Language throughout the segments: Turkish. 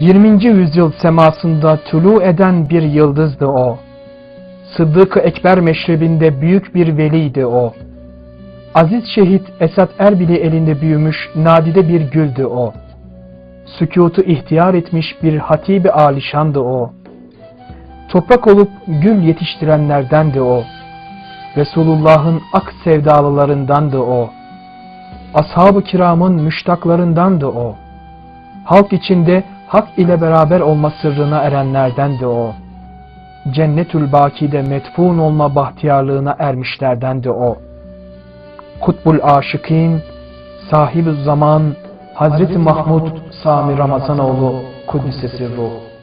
Yirminci yüzyıl semasında tulu eden bir yıldızdı o. Sıddık-ı Ekber meşrebinde büyük bir veliydi o. Aziz şehit Esat Erbil'i elinde büyümüş nadide bir güldü o. Sükutu ihtiyar etmiş bir hatibi alişandı o. Toprak olup gül yetiştirenlerdendi o. Resulullah'ın ak sevdalılarındandı o. Ashab-ı kiramın müştaklarındandı o. Halk içinde hak ile beraber olma sırrına erenlerdendi o. Cennetül Baki'de metfun olma bahtiyarlığına ermişlerdendi o. Kutbul Aşıkîn, sahibi zaman Hazreti Mahmud Sami Ramazanoğlu Kudüs'e sirruh.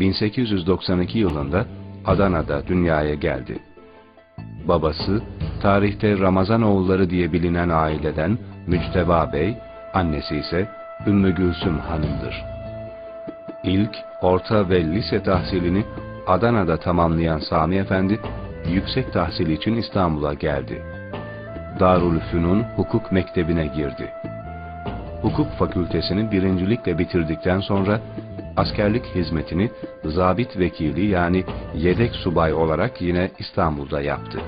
1892 yılında Adana'da dünyaya geldi. Babası, tarihte Ramazanoğulları diye bilinen aileden Mücteba Bey, annesi ise Ümmü Gülsüm Hanım'dır. İlk, orta ve lise tahsilini Adana'da tamamlayan Sami Efendi, yüksek tahsil için İstanbul'a geldi. Darülfünun Hukuk Mektebi'ne girdi. Hukuk fakültesini birincilikle bitirdikten sonra askerlik hizmetini zabit vekili yani yedek subay olarak yine İstanbul'da yaptı.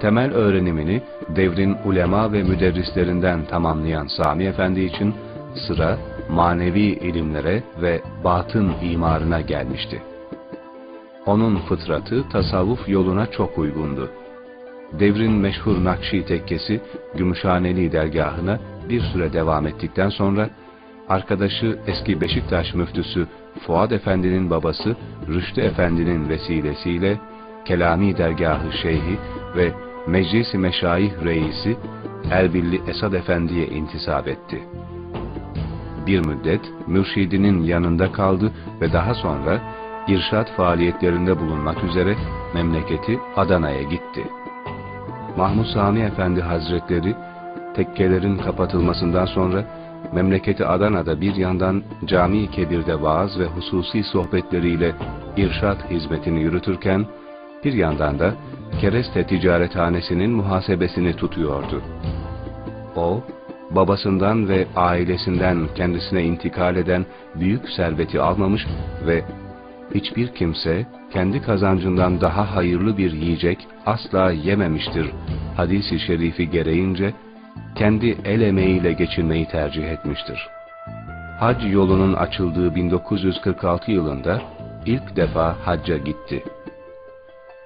Temel öğrenimini devrin ulema ve müderrislerinden tamamlayan Sami Efendi için sıra manevi ilimlere ve batın imarına gelmişti. Onun fıtratı tasavvuf yoluna çok uygundu. Devrin meşhur Nakşi tekkesi Gümüşhaneli dergahına bir süre devam ettikten sonra arkadaşı eski Beşiktaş müftüsü Fuad Efendi'nin babası Rüştü Efendi'nin vesilesiyle Kelami dergahı şeyhi ve Meclis-i Meşayih reisi Erbilli Esad Efendi'ye intisap etti. Bir müddet mürşidinin yanında kaldı ve daha sonra irşat faaliyetlerinde bulunmak üzere memleketi Adana'ya gitti. Mahmud Sami Efendi Hazretleri tekkelerin kapatılmasından sonra memleketi Adana'da bir yandan Cami-i Kebir'de vaaz ve hususi sohbetleriyle irşat hizmetini yürütürken bir yandan da Kereste Ticarethanesi'nin muhasebesini tutuyordu. O, babasından ve ailesinden kendisine intikal eden büyük serveti almamış ve hiçbir kimse kendi kazancından daha hayırlı bir yiyecek asla yememiştir hadisi şerifi gereğince kendi el emeğiyle geçinmeyi tercih etmiştir. Hac yolunun açıldığı 1946 yılında ilk defa hacca gitti.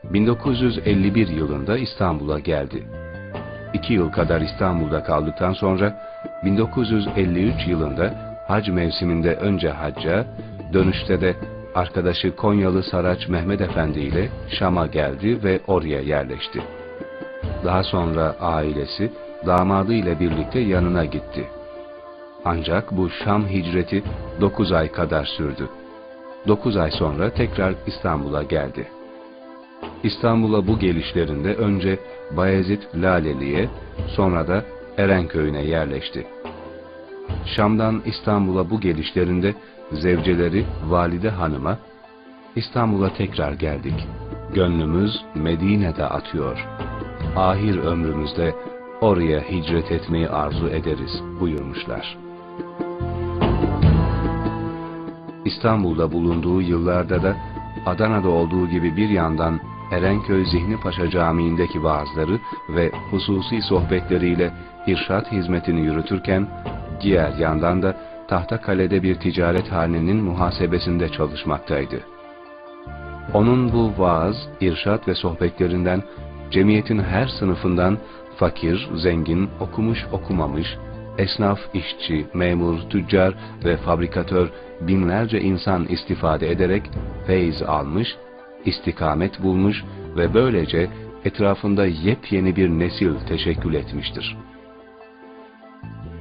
1951 yılında İstanbul'a geldi. İki yıl kadar İstanbul'da kaldıktan sonra 1953 yılında hac mevsiminde önce hacca, dönüşte de arkadaşı Konyalı Saraç Mehmet Efendi ile Şam'a geldi ve oraya yerleşti. Daha sonra ailesi damadı ile birlikte yanına gitti. Ancak bu Şam hicreti 9 ay kadar sürdü. 9 ay sonra tekrar İstanbul'a geldi. İstanbul'a bu gelişlerinde önce Bayezid Laleli'ye, sonra da Erenköy'üne yerleşti. Şam'dan İstanbul'a bu gelişlerinde zevceleri Valide Hanım'a, İstanbul'a tekrar geldik. Gönlümüz Medine'de atıyor. Ahir ömrümüzde oraya hicret etmeyi arzu ederiz buyurmuşlar. İstanbul'da bulunduğu yıllarda da Adana'da olduğu gibi bir yandan Erenköy Zihni Paşa Camii'ndeki vaazları ve hususi sohbetleriyle irşat hizmetini yürütürken, diğer yandan da Tahtakale'de bir ticaret halinin muhasebesinde çalışmaktaydı. Onun bu vaaz, irşat ve sohbetlerinden cemiyetin her sınıfından fakir, zengin, okumuş, okumamış, esnaf, işçi, memur, tüccar ve fabrikatör binlerce insan istifade ederek feyz almış, istikamet bulmuş ve böylece etrafında yepyeni bir nesil teşekkül etmiştir.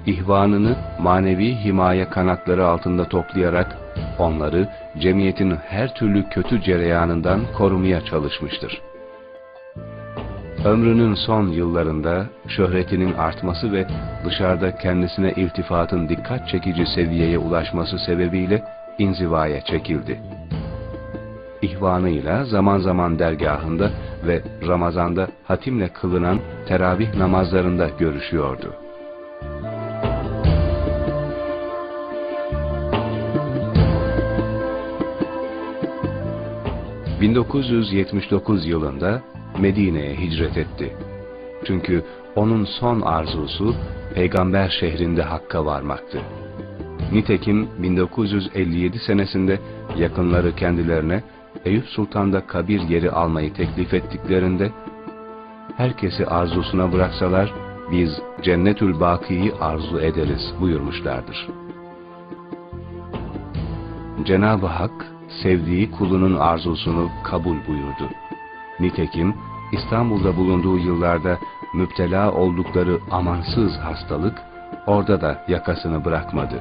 İhvanını manevi himaye kanatları altında toplayarak onları cemiyetin her türlü kötü cereyanından korumaya çalışmıştır. Ömrünün son yıllarında şöhretinin artması ve dışarıda kendisine iltifatın dikkat çekici seviyeye ulaşması sebebiyle inzivaya çekildi. İhvanıyla zaman zaman dergahında ve Ramazan'da hatimle kılınan teravih namazlarında görüşüyordu. ...1979 yılında Medine'ye hicret etti. Çünkü onun son arzusu peygamber şehrinde Hakk'a varmaktı. Nitekim 1957 senesinde yakınları kendilerine Eyüp Sultan'da kabir yeri almayı teklif ettiklerinde herkesi arzusuna bıraksalar biz Cennetül Baki'yi arzu ederiz buyurmuşlardır. Cenab-ı Hak sevdiği kulunun arzusunu kabul buyurdu. Nitekim İstanbul'da bulunduğu yıllarda müptela oldukları amansız hastalık orada da yakasını bırakmadı.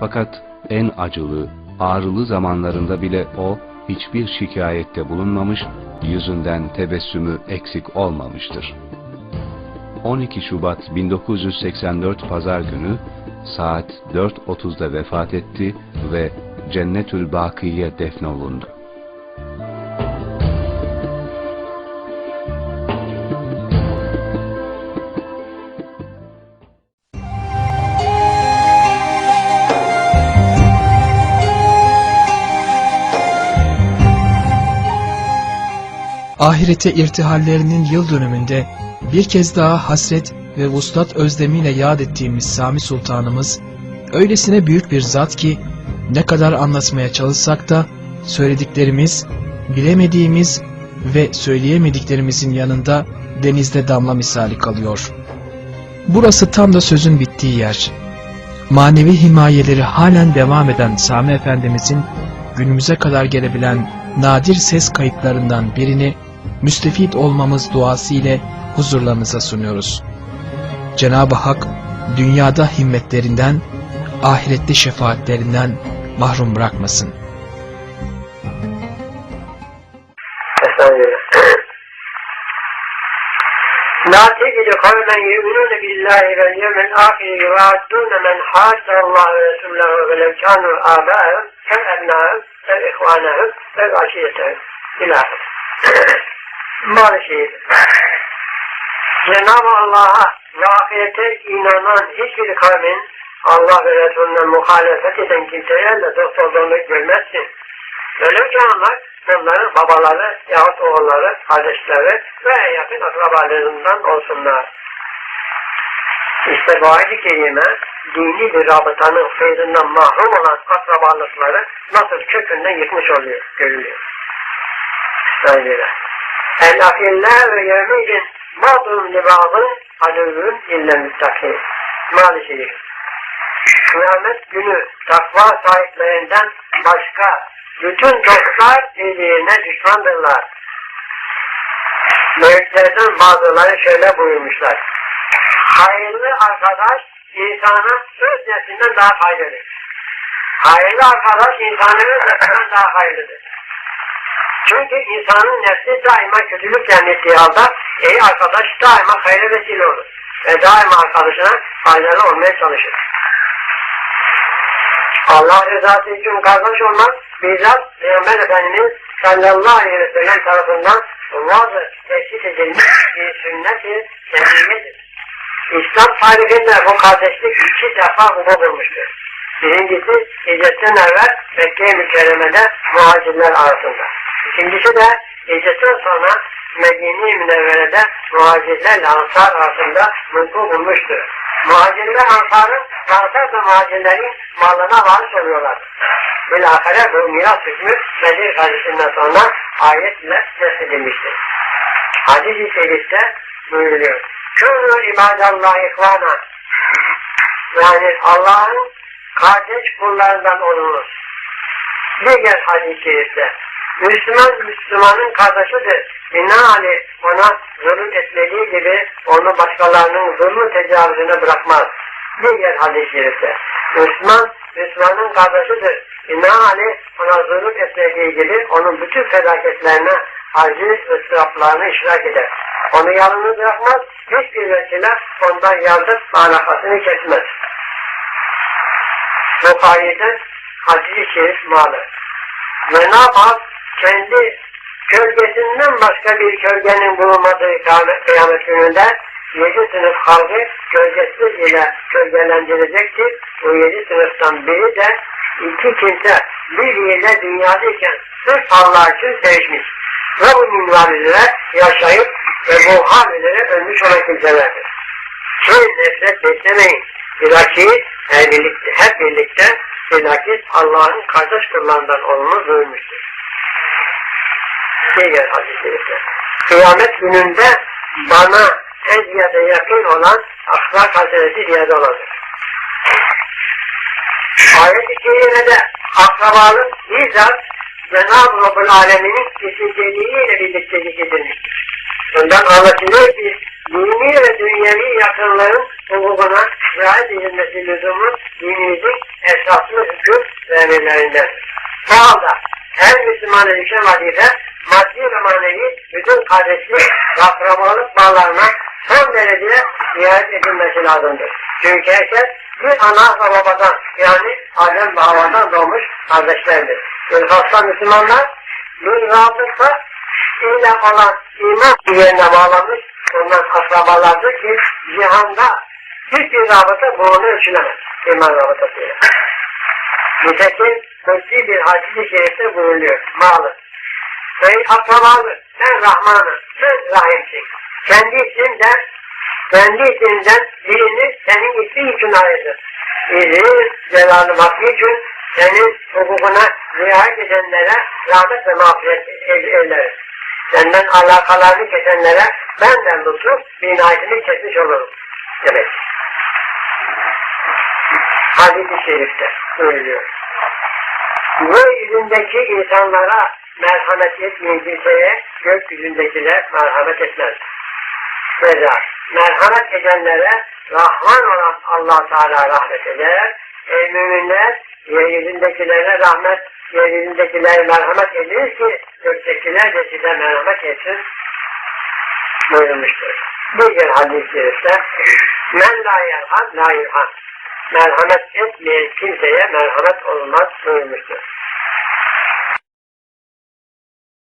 Fakat en acılı, ağrılı zamanlarında bile o hiçbir şikayette bulunmamış, yüzünden tebessümü eksik olmamıştır. 12 Şubat 1984 Pazar günü saat 4.30'da vefat etti ve Cennetül Baki'ye defnolundu. Ahirete irtihallerinin yıl dönümünde bir kez daha hasret ve vuslat özlemiyle yad ettiğimiz Sami Sultanımız öylesine büyük bir zat ki ne kadar anlatmaya çalışsak da söylediklerimiz, bilemediğimiz ve söyleyemediklerimizin yanında denizde damla misali kalıyor. Burası tam da sözün bittiği yer. Manevi himayeleri halen devam eden Sami Efendimizin günümüze kadar gelebilen nadir ses kayıtlarından birini müstefit olmamız duası ile huzurlarınıza sunuyoruz. Cenab-ı Hak dünyada himmetlerinden, ahirette şefaatlerinden mahrum bırakmasın. لا تجد قوما يؤمنون بالله واليوم الآخر يوادون من حاد الله ورسوله ولو كانوا آباءهم أو أبناءهم أو إخوانهم أو عشيرتهم إلى آخره. Maalesef Cenab-ı Allah'a ve ahirete inanan hiçbir kavmin Allah ve Resulüne muhalefet eden kimselerle dost olduğunu görmezsin. Velev ki onlar onların babaları yahut oğulları, kardeşleri ve en yakın akrabalarından olsunlar. İşte bu ayet-i kerime dini bir rabıtanın feyzinden mahrum olan akrabalıkları nasıl kökünden yıkmış oluyor, görülüyor. Öyle. Ve yevmidin ba'dun li ba'dın aduvun illa müttakin. Maalesef. Kıyamet günü takva sahiplerinden başka bütün dostlar birbirine düşmandırlar. Büyüklerden bazıları şöyle buyurmuşlar. Hayırlı arkadaş insana öz nefsinden daha hayırlıdır. Hayırlı arkadaş insanın öz nefsinden daha hayırlıdır. Çünkü insanın nefsi daima kötülük zannettiği halde iyi arkadaş daima hayırlı vesile olur. Ve daima arkadaşına faydalı olmaya çalışır. Allah rızası için kardeş olmak bizzat Peygamber Efendimiz sallallahu aleyhi ve sellem tarafından bazı teşhis edilmiş bir sünnet-i seniyyedir. İslam tarihinde bu kardeşlik iki defa vuku bulmuştur. Birincisi hicretten evvel Mekke-i Mükerreme'de muhacirler arasında. İkincisi de hicretten sonra Medine-i Münevvere'de muhacirlerle ansar arasında vuku bulmuştur. Muhacirler ansarın, ansar da muhacirlerin malına varis oluyorlar. Bilahare bu miras hükmü Bedir hadisinden sonra ayetle nesledilmiştir. Hadis-i şerifte buyuruyor. Kûnû ibadallah ihvana. Yani Allah'ın kardeş kullarından olunuz. Diğer hadis-i şerifte. Müslüman Müslümanın kardeşidir. Binaenaleyh ona zulüm etmediği gibi onu başkalarının zulmü tecavüzüne bırakmaz. Diğer hadis-i şerifte. Müslüman Müslümanın kardeşidir. Binaenaleyh ona zulüm etmediği gibi onun bütün felaketlerine acı ıstıraplarını iştirak eder. Onu yalnız bırakmaz, hiçbir vesile ondan yardım manafasını kesmez. Bu kayeden hadis-i şerif malı. Cenab-ı Hak kendi gölgesinden başka bir gölgenin bulunmadığı kıyamet, gününde yedi sınıf halkı gölgesi ile gölgelendirecektir. Bu yedi sınıftan biri de iki kimse birbiriyle dünyadayken sırf Allah için sevişmiş. Ve bu minval üzere yaşayıp ve bu hal üzere ölmüş olan kimselerdir. Şey nefret beslemeyin. Bilakis hep birlikte, hep birlikte bilakis Allah'ın kardeş kullarından olmanız buyurmuştur. Şey hadis-i şerifte. Kıyamet gününde bana en ziyade yakın olan ahlak hasenesi ziyade olandır. Ayet-i kerimede akrabalık bizzat Cenab-ı Rabbül Alemin'in isticeliğiyle birlikte zikredilmiştir. Bundan anlaşılıyor ki dini ve dünyevi yakınların hukukuna riayet edilmesi lüzumu dinimizin esaslı hüküm ve emirlerindendir. Bu halde her Müslümanın düşen vazife maddi ve manevi bütün kardeşlik ve akrabalık bağlarına son derece riayet edilmesi lazımdır. Çünkü herkes bir ana ve babadan yani Adem ve doğmuş kardeşlerdir. Bilhassa Müslümanlar bir rabıta ile olan iman yerine bağlanmış bundan akrabalardır ki cihanda hiçbir rabıta boğunu ölçülemez. İman rabıtasıyla. Nitekim kutsi bir hadis-i şerifte buyuruyor. Malı. Ey akrabalı, sen Rahman'ı, sen Rahim'sin. Kendi isimden, kendi isminden birini senin ismi için ayırdı. İzin, celalı makli için senin hukukuna riayet edenlere rahmet ve mağfiret ederiz. Senden alakalarını kesenlere benden lütuf binayetini kesmiş olurum. Demek. Hadis-i şerifte söylüyor. Gökyüzündeki insanlara merhamet etmeyen kimseye gökyüzündekiler merhamet etmez. Mesela merhamet edenlere Rahman olan allah Teala rahmet eder. Ey müminler yeryüzündekilere rahmet, yeryüzündekilere merhamet ediniz ki göktekiler de size merhamet etsin buyurmuştur. Gün hadis-i men la yerham la yurham merhamet etmeyen kimseye merhamet olmaz buyurmuştur.